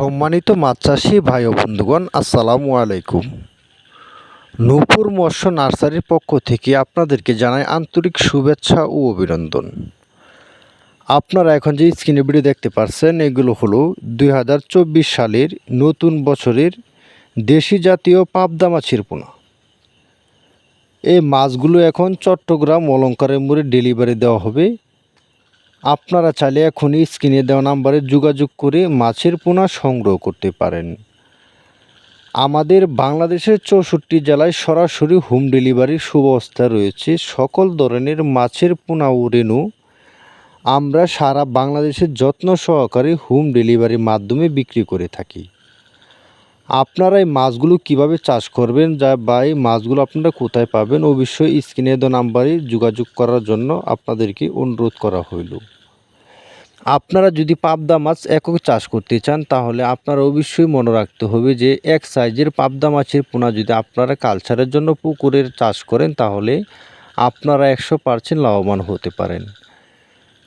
সম্মানিত মাছ চাষি ভাই ও বন্ধুগণ, আসসালামু আলাইকুম। নূপুর মৎস্য নার্সারির পক্ষ থেকে আপনাদেরকে জানাই আন্তরিক শুভেচ্ছা ও অভিনন্দন। আপনারা এখন যে স্ক্রিনে ভিডিও দেখতে পাচ্ছেন এগুলো হলো দু হাজার চব্বিশ সালের নতুন বছরের দেশি জাতীয় পাবদা মাছের পোনা। এই মাছগুলো এখন চট্টগ্রাম অলঙ্কারের মোড়ে ডেলিভারি দেওয়া হবে। আপনারা চাইলে এখনই স্ক্রিনে দেওয়া নাম্বারে যোগাযোগ করে মাছের পোনা সংগ্রহ করতে পারেন। আমাদের বাংলাদেশের চৌষট্টি জেলায় সরাসরি হোম ডেলিভারির সুব্যবস্থা রয়েছে। সকল ধরনের মাছের পোনা ও রেণু আমরা সারা বাংলাদেশের যত্ন সহকারে হোম ডেলিভারির মাধ্যমে বিক্রি করে থাকি। আপনারা এই মাছগুলো কীভাবে চাষ করবেন? যা বা এই মাছগুলো আপনারা কোথায় পাবেন? অবশ্যই স্ক্রিনে দেওয়া নাম্বারে যোগাযোগ করার জন্য আপনাদেরকে অনুরোধ করা হইল। আপনারা যদি পাবদা মাছ একক চাষ করতে চান, তাহলে আপনারা অবশ্যই মনে রাখতে হবে যে এক সাইজের পাবদা মাছের পোনা যদি আপনারা কালচারের জন্য পুকুরের চাষ করেন, তাহলে আপনারা একশো পার্সেন্ট লাভবান হতে পারেন।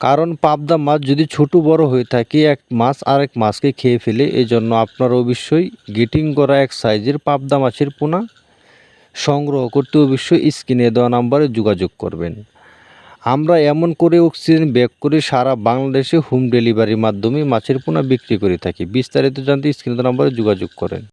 কারণ পাবদা মাছ যদি ছোট বড় হয়ে থাকে, এক মাছ আরেক মাছকে খেয়ে ফেলে এই জন্য আপনারা অবশ্যই গেটিং করা এক সাইজের পাবদা মাছের পোনা সংগ্রহ করতে অবশ্যই স্ক্রিনে দেওয়া নাম্বারে যোগাযোগ করবেন। আমরা এমন করে অক্সিজেন ব্যাক করে সারা বাংলাদেশে হোম ডেলিভারির মাধ্যমে মাছের পোনা বিক্রি করে থাকি। বিস্তারিত জানতে স্ক্রিনে দেওয়া নাম্বারে যোগাযোগ করেন।